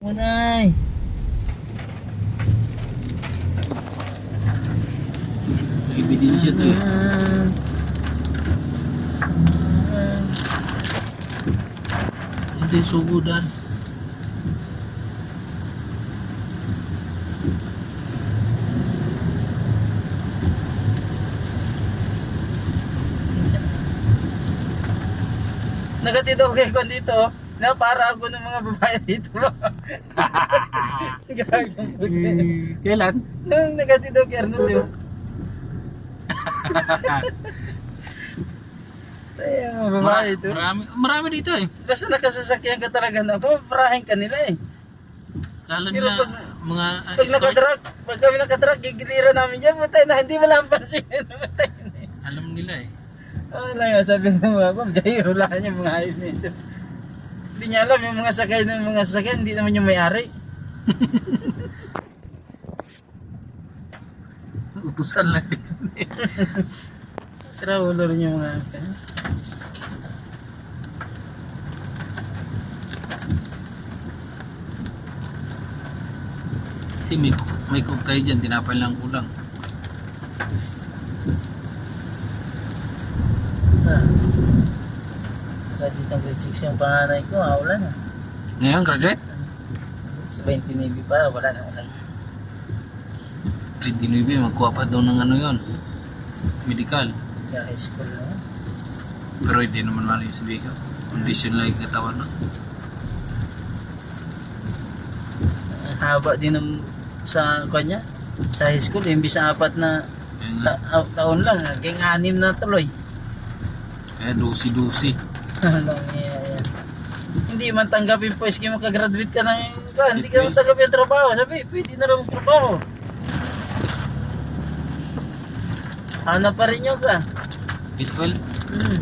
Munay. Ebidensya to eh. Yung sugudan. Nagatid ako kay Kwan dito. Na para ako ng mga babae dito. Gagang puti. Kailan? Nung nagatid ako kay Arnold yun. Ay, ang mga babae Mara- dito. marami, marami dito eh. Basta nakasasakyan ka talaga na, pumaparahin ka nila eh. Kala Pero nila pag- mga uh, Pag escort. nakatruck, pag kami nakatruck, gigiliran namin dyan, putay na, hindi mo lang pansin. Putay na. Alam nila eh. Ano lang sabi ng mga ko, gayro lang yung mga hayop nito. Hindi niya alam, yung mga sakay ng mga sasakyan, hindi naman yung may-ari. Utusan lang din. Trawalo rin yung mga... Kasi may, may cook tayo dyan, tinapay lang kulang. Ah. Kahit ditang grade 6 yung panganay ko, ah, wala na. Ngayon, graduate? Sa 20 Navy pa, wala na, wala na. Grade 9, magkuha pa daw ng ano yon Medical. Kaya high school na. Pero hindi naman mali yung sabi ko. Condition lang yung katawan no? Ang haba din ng sa kanya, sa high school, imbis na apat na ta- taon lang, hanggang anim na tuloy. dusi-dusi. Anong yan? Hindi man tanggapin po, iski makagraduate ka ng, ka, hindi ka man tanggapin ang trabaho. Sabi, pwede na rin trabaho. Hanap pa rin yun ka. Bitwell, Hmm.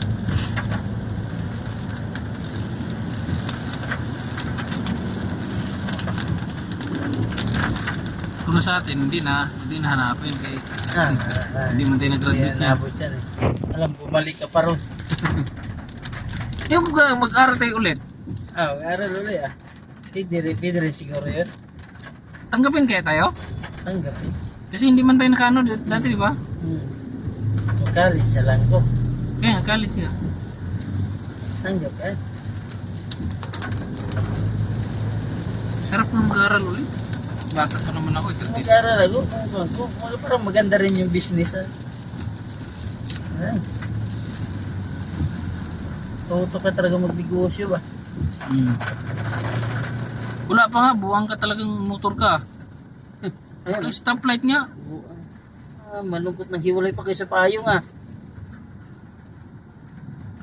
kung sa atin, hindi na, hindi na hanapin kay Ah, hindi man tayo nag-graduate na yan eh. Alam, bumalik ka pa ron. Yung mag-aral tayo ulit, Ah, mag-aral ulit ah. Pwede rin, siguro yun. tanggapin kaya tayo? Tanggapin. Kasi hindi man tayo nakano dati, di ba? Hmm. Mag-college sa lang ko. Kaya college nga. Tanggap eh. Sarap nga mag-aral ulit. Bata pa naman ako, eh, 30. Mag-aral ako. Kung, kung, kung, kung parang maganda rin yung business ah. Ay. Tuto ka talaga magnegosyo ba? Mm. Wala pa nga, buwang ka talagang motor ka. Ito, stoplight nga. Ah, malungkot nang hiwalay pa kayo sa payong ah.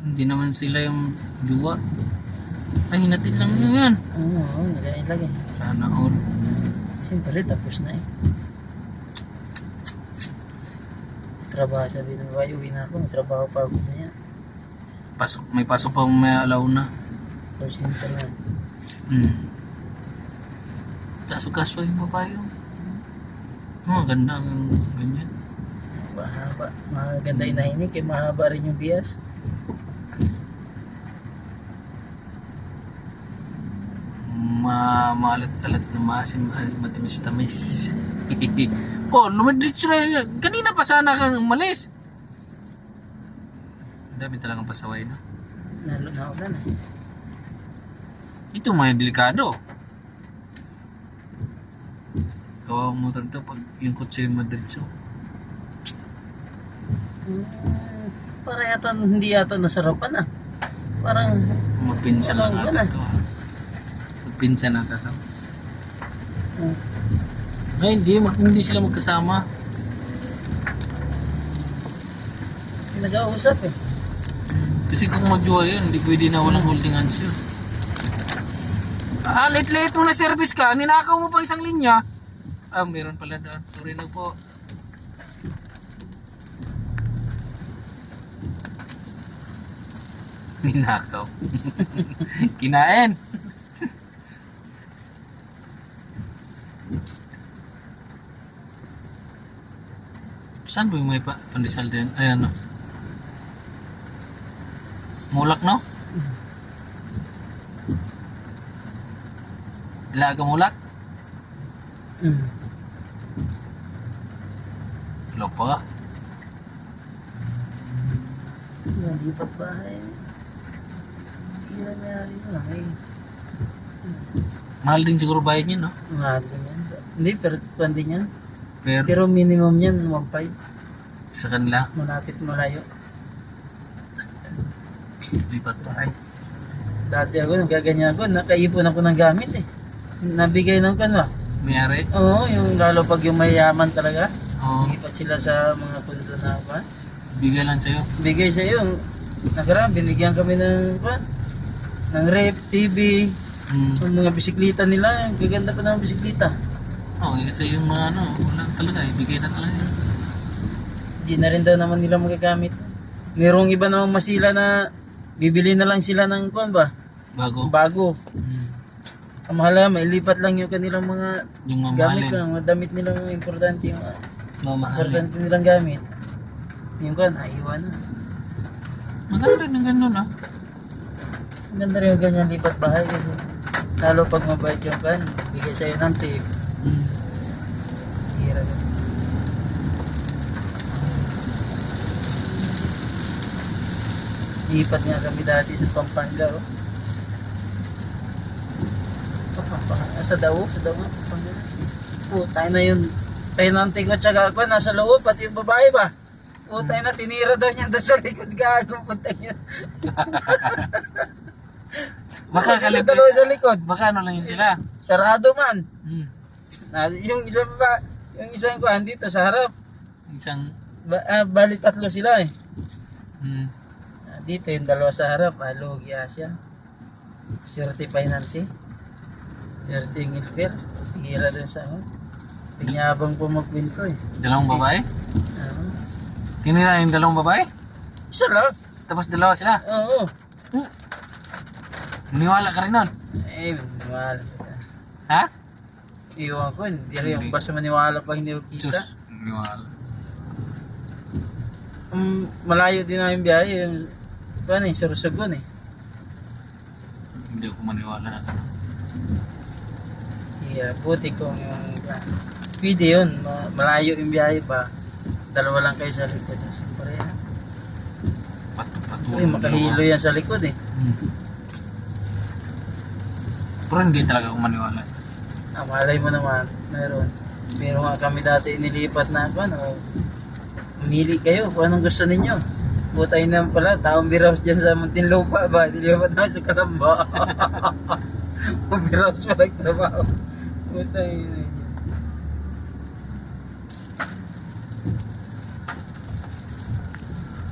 Hindi naman sila yung juwa. Ay, hinatid lang nyo yan. Oo, oo, nagayin lagi. Sana all. Siyempre, tapos na eh. Trabaho sabi ng babae, uwi na ako, trabaho pa ako na yan. Pasok, may pasok pa may alaw na. Center na. Hmm. Kaso-kaso yung babae yun. Oh, ganda ang ganyan. Mahaba. Maganda yung nahinig, kaya mahaba rin yung bias. Ma maalat-alat na maasim ay matamis-tamis. oh, lumidritso na yun. Kanina pa sana kang umalis. Ang dami talagang pasaway na. Nalo na ulan eh. Ito may delikado. Kawawa ang motor to pag yung kotse yung madiretso. Hmm, para yata hindi yata nasarapan ah. Parang Magpinsan lang ata to. ah. Magpinsan ata to. hmm, Ay, hindi, hindi sila magkasama. nag-ausap eh. Kasi kung magjowa yun, hindi pwede na walang holding hands yun. Ah, late-late mo na service ka, ninakaw mo pa isang linya. Ah, meron pala doon. Sorry na po. Ninakaw. Kinain. Saan ba yung may pa pandesal din? Ayan no. Mulak no? Ilaga mulak. Mm. Hello pa. Nalipat bahay. Hindi na nangyari yun. Ay, Mahal din siguro bayad niya, no? mahal din yan. Hindi, pero din yan. Pero Pero minimum yan, 1.5. sa kanila, Malapit malayo. Lipat pa. Ay, dati ako, nagaganyan ako, nakaipon ako ng gamit eh. Nabigay ng kanwa. Mayari. Oo, yung lalo pag yung mayaman talaga. Oo. Lipat sila sa mga pundo na pa. Bigay lang sa'yo. Bigay sa iyo. Nakaraan, binigyan kami ng pa, ng rep, TV, Hmm. yung mga bisikleta nila. Gaganda pa ng bisikleta. Oo, oh, kasi yung mga ano, wala talaga, ibigay na talaga. Hindi na rin daw naman nila magagamit. Merong iba namang masila na bibili na lang sila ng kwan ba? Bago. Bago. Hmm. Ang mahalaga, mailipat lang yung kanilang mga Yung gamit lang, mga damit nilang mga importante yung mga Mamahalin. importante nilang gamit. Yung kan, aiwan na. Maganda ng ganun, ah. Ang ganda rin yung ganyan lipat bahay kasi lalo pag mabait yung kan, bigay sa'yo ng tip. Hmm. Hira yun. Lipat nga kami dati sa Pampanga. Oh. Pampanga. Sa Dawo, sa Dawo, Pampanga. Putay na yun. Penante ko tsaka ako, nasa loob, pati yung babae ba? Putay na, tinira daw niya doon sa likod gago. Putay niya. Baka Sila dalawa sa likod. Baka ano lang yun sila. Sarado man. Hmm. Na, yung isa ba, yung isang kuhan dito sa harap. Isang, Ba, ah, bali tatlo sila eh. hmm. Dito yung dalawa sa harap, ah, Lugi Asia. Swerte Painante. Swerte yung Ilfer. Tira doon sa ano. Pinyabang po magpinto eh. Dalawang babae? Ano? Tinira yung dalawang babae? Isa lang. Tapos dalawa sila? Oo. Hmm. Niwala ka rin nun? Eh, maniwala. Ha? Iwan ko, hindi rin yung basta maniwala pag hindi ko Sus. kita. Niwala. Um, malayo din namin biyahe. Yung, paano eh, Sorsogon eh. Hindi ako maniwala. Yeah, buti kung yung ah, pwede yun, ma- malayo yung biyahe pa. Dalawa lang kayo sa likod. Siyempre, ah. Pat patulong. Uy, makahilo yan sa likod eh. Hmm. Pero hindi talaga ako maniwala. Ah, malay mo naman, meron. Pero nga kami dati inilipat na ako, ano, umili kayo kung anong gusto ninyo. Butay na pala, taong biraws dyan sa Muntinlupa ba? Nilipat na sa Kalamba. biraws pa nagtrabaho. Butay na.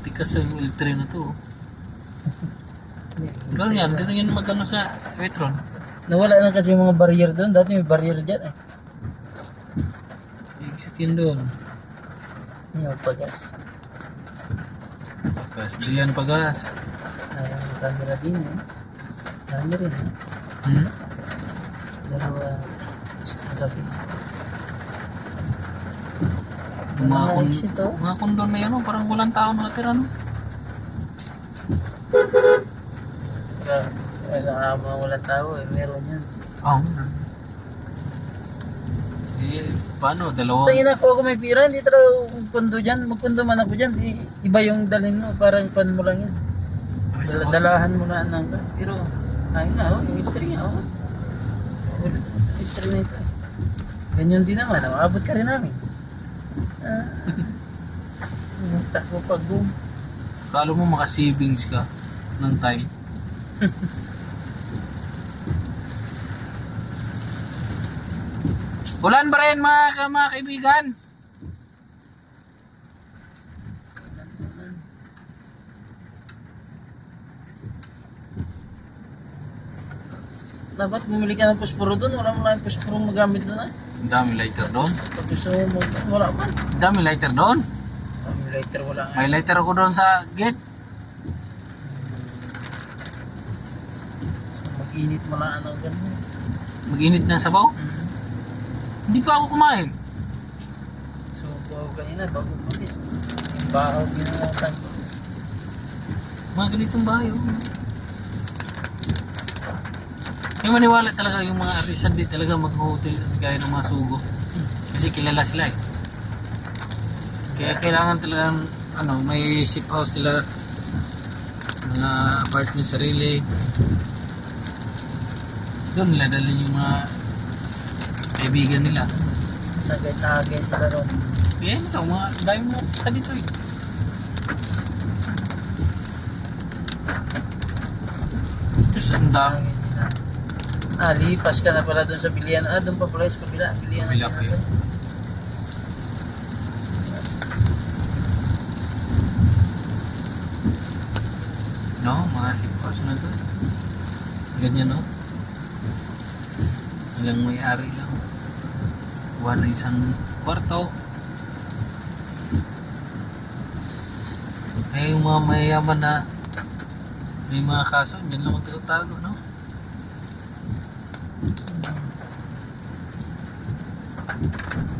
Tikas yung L3 na to. oh. Ganun yan, ganun yan magano sa Petron. Nawala na kasi yung mga barrier doon. Dati may barrier dyan eh. Exit yun doon. Yung pagas. Pagas, diyan pagas. Ay, yung camera din eh. Dami rin eh. Hmm? Dalawa. Grabe. Mga, oh. mga kondon na yan, oh, parang walang tao nakatira, no? Sa mga walang tao eh. Meron yan. Oo. Eh, paano? Dalawa? Tingin ako ako may pira, hindi talaga kundo dyan. Magkundo man ako dyan, di, iba yung dalhin mo. Parang pan mo lang yan. Dala, dalahan mo na ng Pero, ayun nga, oh, yung F3 nga, oh. F3 na ito. Ganyan din naman, oh. abot ka rin namin. Ah, yung takbo pag boom. Kala mo maka-savings ka ng time. Ulan ba rin mga, ka- mga kaibigan? Dapat bumili ka ng posporo doon, wala mo lang posporo magamit doon ah. Ang dami lighter doon. Pag gusto mo mag, wala pa. Ang dami lighter doon. Ang lighter wala nga. May lighter ako doon sa gate. Mag-init mo lang ano ganun. Mag-init ng sabaw. Mm. Hindi pa ako kumain. So, bago kanina, bago umalis. Yung bahaw, binangatan ko. Mga ganitong bahay. oh. Yung maniwala talaga yung mga artisan di talaga mag-hotel gaya ng mga sugo. Kasi kilala sila eh. Kaya kailangan talagang ano, may ship house sila mga apartment sarili. Doon nila dalhin yung mga kaibigan nila. Tagay-tagay sila ron. Kaya ito, mga dahil mga artista dito eh. Diyos, ang dami. Ah, lipas ka na pala doon sa bilian. Ah, doon pa pala sa kabila. Bilian. Kabila pa yun. No, mga sipos na to. Ganyan no. Ilang may-ari lang. Kuha na isang kwarto. May yung mga mayayaman na may mga kaso, dyan lang magtatago, no?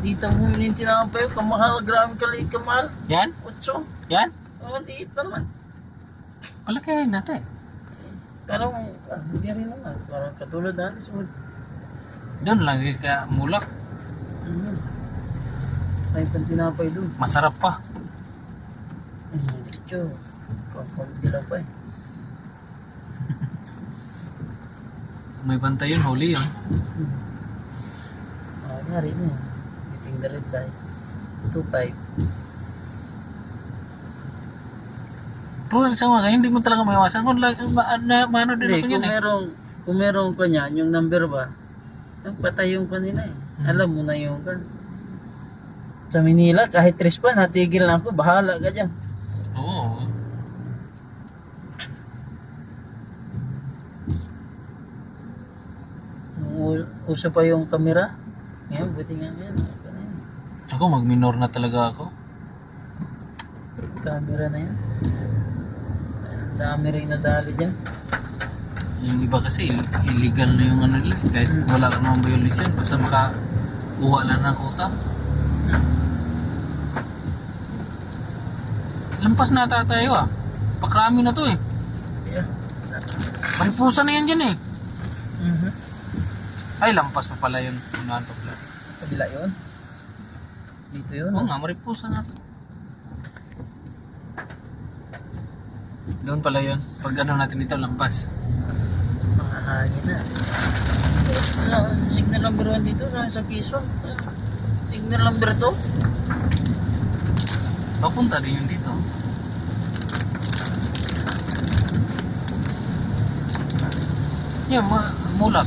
Dito mo yung tinawag pa yun. Kamahal. Grabe kaliit kamahal. Yan? Otso. Yan? Oh, liit pa naman. Palakihin natin. Parang, ah, hindi rin naman. Parang katulad natin. Doon lang ka mulak. May pantinapay doon. Masarap pa. Hmm, diretso. Kukunti lang pa eh. May bantay yun, huli yun. Hmm. Ah, nari na. Meeting the red light. 2-5. Pero sa mga hindi mo talaga maiwasan. Kung like, ma, na, maano din ako kung yun eh. merong, kung merong kanya, yung number ba, patay yung kanina eh. Hmm. Alam mo na yung kan. Sa Manila, kahit tres pa, natigil na ako, bahala ka dyan. Oo. U- uso pa yung kamera, ngayon, buti nga ngayon. Ako, mag-minor na talaga ako. Camera na yan. Ang dami rin nadali dyan. Yung iba kasi, ill- illegal na yung ano nila. Kahit wala ka naman violation, basta makakuha lang ng kota. Lampas na ata tayo ah. Pakrami na to eh. Yeah. Maripusa na yan dyan eh. Mhm. Ay, lampas pa pala yun. Unahan pa pala. Kabila yun. Dito yun. Oo nga, maripusa nga to. Doon pala yun. Pag ano natin ito, lampas. Mga hangin na. Signal number 1 dito sa Quezon. Ah, Signal number 2. Papunta din yun dito. Yan, ma- mulak.